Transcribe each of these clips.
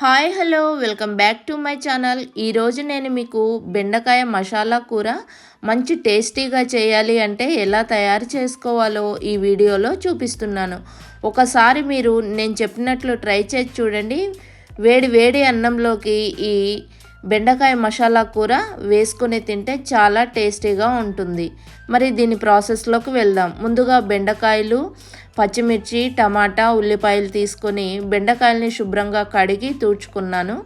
Hi hello welcome back to my channel. ఈరోజు నేను మీకు బెండకాయ మసాలా కూర మంచి టేస్టీగా చేయాలి అంటే ఎలా తయారు చేసుకోవాలో ఈ వీడియోలో చూపిస్తున్నాను. ఒకసారి మీరు నేను చెప్పినట్లు ట్రై చేసి చూడండి. వేడి వేడి అన్నంలోకి ఈ బెండకాయ మసాలా కూర వేసుకుని తింటే చాలా టేస్టీగా ఉంటుంది. మరి దీని ప్రాసెస్లోకి వెళ్దాం. ముందుగా బెండకాయలు పచ్చిమిర్చి టమాటా ఉల్లిపాయలు తీసుకొని బెండకాయలని శుభ్రంగా కడిగి తూడ్చుకున్నాను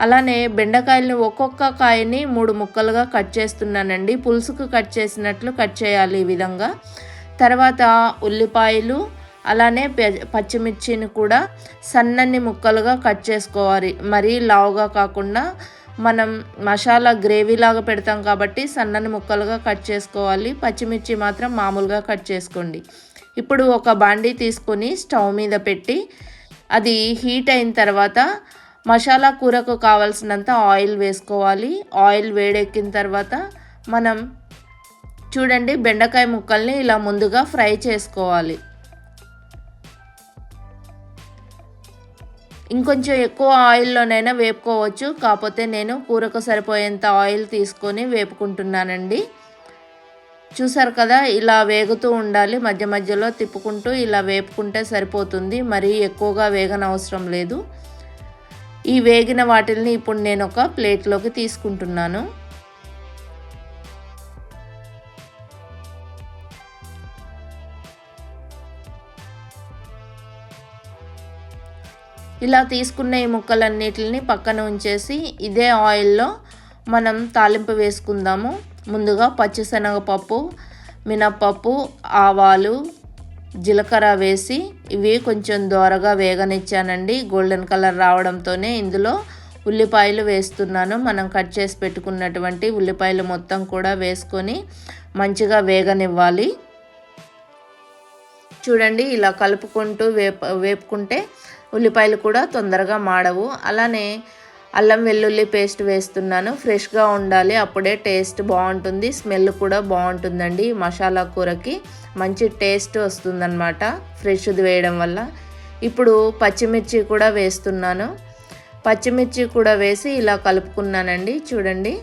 అలానే బెండకాయలని ఒక్కొక్క కాయని మూడు ముక్కలుగా కట్ చేస్తున్నానండి. పులుసుకు కట్ చేసినట్లు కట్ చేయాలి ఈ విధంగా. తర్వాత ఉల్లిపాయలు అలానే పచ్చిమిర్చిని కూడా సన్నని ముక్కలుగా కట్ చేసుకోవాలి. మరీ లావుగా కాకుండా మనం మసాలా గ్రేవీ లాగా పెడతాం కాబట్టి సన్నని ముక్కలుగా కట్ చేసుకోవాలి. పచ్చిమిర్చి మాత్రం మామూలుగా కట్ చేసుకోండి. ఇప్పుడు ఒక బాండీ తీసుకొని స్టవ్ మీద పెట్టి అది హీట్ అయిన తర్వాత మసాలా కూరకు కావలసినంత ఆయిల్ వేసుకోవాలి. ఆయిల్ వేడెక్కిన తర్వాత మనం చూడండి బెండకాయ ముక్కల్ని ఇలా ముందుగా ఫ్రై చేసుకోవాలి. ఇంకొంచెం ఎక్కువ ఆయిల్లోనైనా వేపుకోవచ్చు. కాకపోతే నేను కూరకు సరిపోయేంత ఆయిల్ తీసుకొని వేపుకుంటున్నానండి. చూసారు కదా ఇలా వేగుతూ ఉండాలి. మధ్య మధ్యలో తిప్పుకుంటూ ఇలా వేపుకుంటే సరిపోతుంది. మరీ ఎక్కువగా వేగనవసరం లేదు. ఈ వేగిన వాటిల్ని ఇప్పుడు నేను ఒక ప్లేట్లోకి తీసుకుంటున్నాను. ఇలా తీసుకున్న ఈ ముక్కలన్నిటిని పక్కన ఉంచేసి ఇదే ఆయిల్లో మనం తాలింపు వేసుకుందాము. ముందుగా పచ్చిశనగపప్పు మినప్పప్పు ఆవాలు జీలకర్ర వేసి ఇవి కొంచెం దోరగా వేగనిచ్చానండి. గోల్డెన్ కలర్ రావడంతోనే ఇందులో ఉల్లిపాయలు వేస్తున్నాను. మనం కట్ చేసి పెట్టుకున్నటువంటి ఉల్లిపాయలు మొత్తం కూడా వేసుకొని మంచిగా వేగనివ్వాలి. చూడండి ఇలా కలుపుకుంటూ వేప వేపుకుంటే ఉల్లిపాయలు కూడా తొందరగా మాడవు. అలానే అల్లం వెల్లుల్లి పేస్ట్ వేస్తున్నాను. ఫ్రెష్గా ఉండాలి అప్పుడే టేస్ట్ బాగుంటుంది స్మెల్ కూడా బాగుంటుందండి మసాలా కూరకి. మంచి టేస్ట్ వస్తుందన్నమాట ఫ్రెష్ది వేయడం వల్ల. ఇప్పుడు పచ్చిమిర్చి కూడా వేస్తున్నాను. పచ్చిమిర్చి కూడా వేసి ఇలా కలుపుకున్నానండి చూడండి.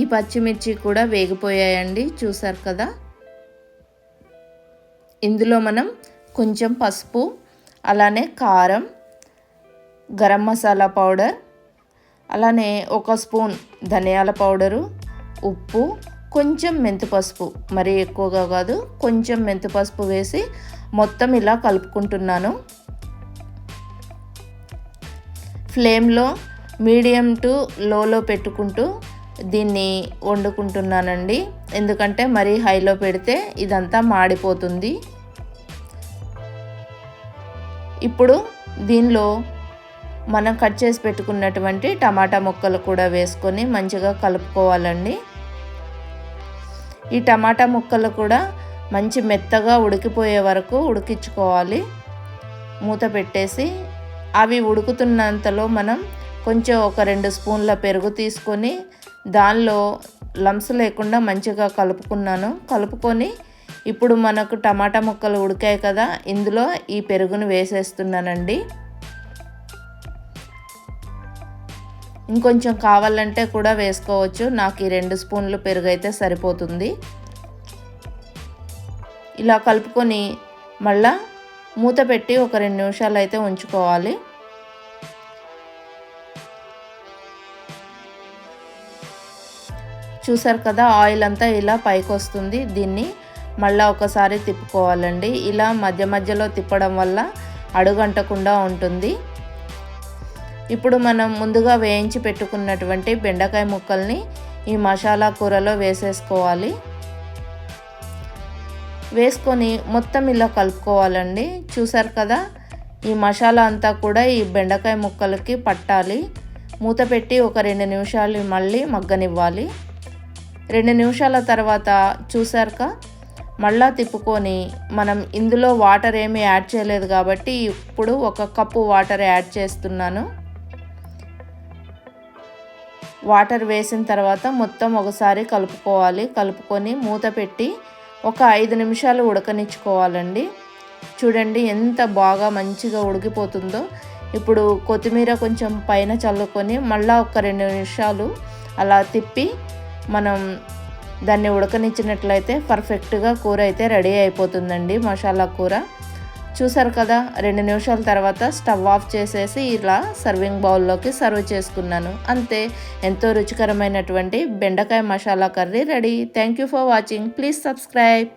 ఈ పచ్చిమిర్చి కూడా వేగిపోయాయండి చూసారు కదా. ఇందులో మనం కొంచెం పసుపు అలానే కారం గరం మసాలా పౌడర్ అలానే ఒక స్పూన్ ధనియాల పౌడరు ఉప్పు కొంచెం మెంతు పసుపు. మరీ ఎక్కువగా కాదు కొంచెం మెంతు పసుపు వేసి మొత్తం ఇలా కలుపుకుంటున్నాను. ఫ్లేమ్లో మీడియం టు లోలో పెట్టుకుంటూ దీన్ని వండుకుంటున్నానండి. ఎందుకంటే మరీ హైలో పెడితే ఇదంతా మాడిపోతుంది. ఇప్పుడు దీనిలో మనం కట్ చేసి పెట్టుకున్నటువంటి టమాటా ముక్కలు కూడా వేసుకొని మంచిగా కలుపుకోవాలండి. ఈ టమాటా ముక్కలు కూడా మంచి మెత్తగా ఉడికిపోయే వరకు ఉడికించుకోవాలి. మూత పెట్టేసి అవి ఉడుకుతున్నంతలో మనం కొంచెం ఒక రెండు స్పూన్ల పెరుగు తీసుకొని దానిలో లంప్స్ లేకుండా మంచిగా కలుపుకున్నాను. కలుపుకొని ఇప్పుడు మనకు టమాటా ముక్కలు ఉడికాయి కదా ఇందులో ఈ పెరుగును వేసేస్తున్నానండి. ఇంకొంచెం కావాలంటే కూడా వేసుకోవచ్చు. నాకు ఈ రెండు స్పూన్లు పెరుగు అయితే సరిపోతుంది. ఇలా కలుపుకొని మళ్ళా మూత పెట్టి ఒక రెండు నిమిషాలు అయితే ఉంచుకోవాలి. చూసారు కదా ఆయిల్ అంతా ఇలా పైకి వస్తుంది దీన్ని మళ్ళీ ఒకసారి తిప్పుకోవాలండి. ఇలా మధ్య మధ్యలో తిప్పడం వల్ల అడుగంటకుండా ఉంటుంది. ఇప్పుడు మనం ముందుగా వేయించి పెట్టుకున్నటువంటి బెండకాయ ముక్కల్ని ఈ మసాలా కూరలో వేసేసుకోవాలి. వేసుకొని మొత్తం ఇలా కలుపుకోవాలండి. చూసారు కదా ఈ మసాలా అంతా కూడా ఈ బెండకాయ ముక్కలకి పట్టాలి. మూత పెట్టి ఒక రెండు నిమిషాలు మళ్ళీ మగ్గనివ్వాలి. రెండు నిమిషాల తర్వాత చూసారుక మళ్ళా తిప్పుకొని మనం ఇందులో వాటర్ ఏమీ యాడ్ చేయలేదు కాబట్టి ఇప్పుడు ఒక కప్పు వాటర్ యాడ్ చేస్తున్నాను. వాటర్ వేసిన తర్వాత మొత్తం ఒకసారి కలుపుకోవాలి. కలుపుకొని మూత పెట్టి ఒక ఐదు నిమిషాలు ఉడకనిచ్చుకోవాలండి. చూడండి ఎంత బాగా మంచిగా ఉడికిపోతుందో. ఇప్పుడు కొత్తిమీర కొంచెం పైన చల్లుకొని మళ్ళీ ఒక రెండు నిమిషాలు అలా తిప్పి మనం దాన్ని ఉడకనిచ్చినట్లయితే పర్ఫెక్ట్గా కూర అయితే రెడీ అయిపోతుందండి మసాలా కూర. చూసారు కదా రెండు నిమిషాల తర్వాత స్టవ్ ఆఫ్ చేసేసి ఇలా సర్వింగ్ బౌల్లోకి సర్వ్ చేసుకున్నాను. అంతే ఎంతో రుచికరమైనటువంటి బెండకాయ masala curry ready. Thank you for watching. Please subscribe.